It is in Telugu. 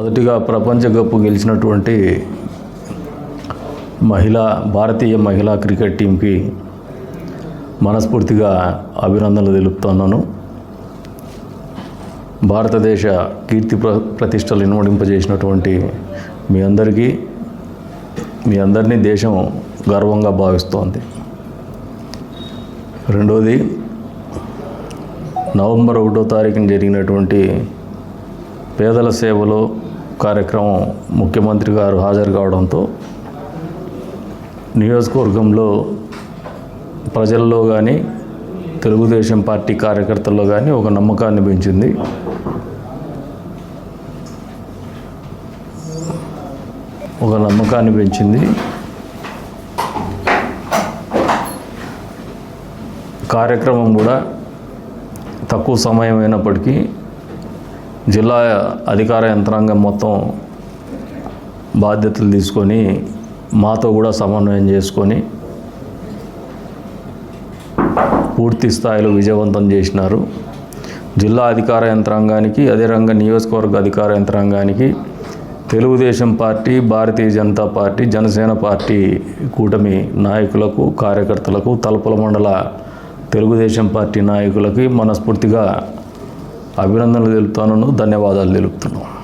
మొదటిగా ప్రపంచ కప్ గెలిచినటువంటి మహిళా భారతీయ మహిళా క్రికెట్ టీంకి మనస్ఫూర్తిగా అభినందనలు తెలుపుతున్నాను. భారతదేశ కీర్తి ప్ర ప్రతిష్టలు ఇనుమడింపజేసినటువంటి మీ అందరికీ మీ అందరినీ దేశం గర్వంగా భావిస్తోంది. రెండోది నవంబర్ ఒకటో తారీఖున జరిగినటువంటి పేదల సేవలో కార్యక్రమం ముఖ్యమంత్రి గారు హాజరు కావడంతో నియోజకవర్గంలో ప్రజల్లో కానీ తెలుగుదేశం పార్టీ కార్యకర్తల్లో కానీ ఒక నమ్మకాన్ని పెంచింది. ఒక నమ్మకాన్ని పెంచింది. కార్యక్రమం కూడా తక్కువ సమయం అయినప్పటికీ జిల్లా అధికార యంత్రాంగం మొత్తం బాధ్యతలు తీసుకొని మాతో కూడా సమన్వయం చేసుకొని పూర్తి స్థాయిలో విజయవంతం చేసినారు. జిల్లా అధికార యంత్రాంగానికి అదే రంగ నియోజకవర్గ అధికార యంత్రాంగానికి Telugu Desam party Bharatiya Janata party Janasena party కూటమి నాయకులకు కార్యకర్తలకు తలుపుల మండల తెలుగుదేశం పార్టీ నాయకులకి మనస్ఫూర్తిగా అభినందనలు తెలుపుతాను ధన్యవాదాలు తెలుపుతున్నాను.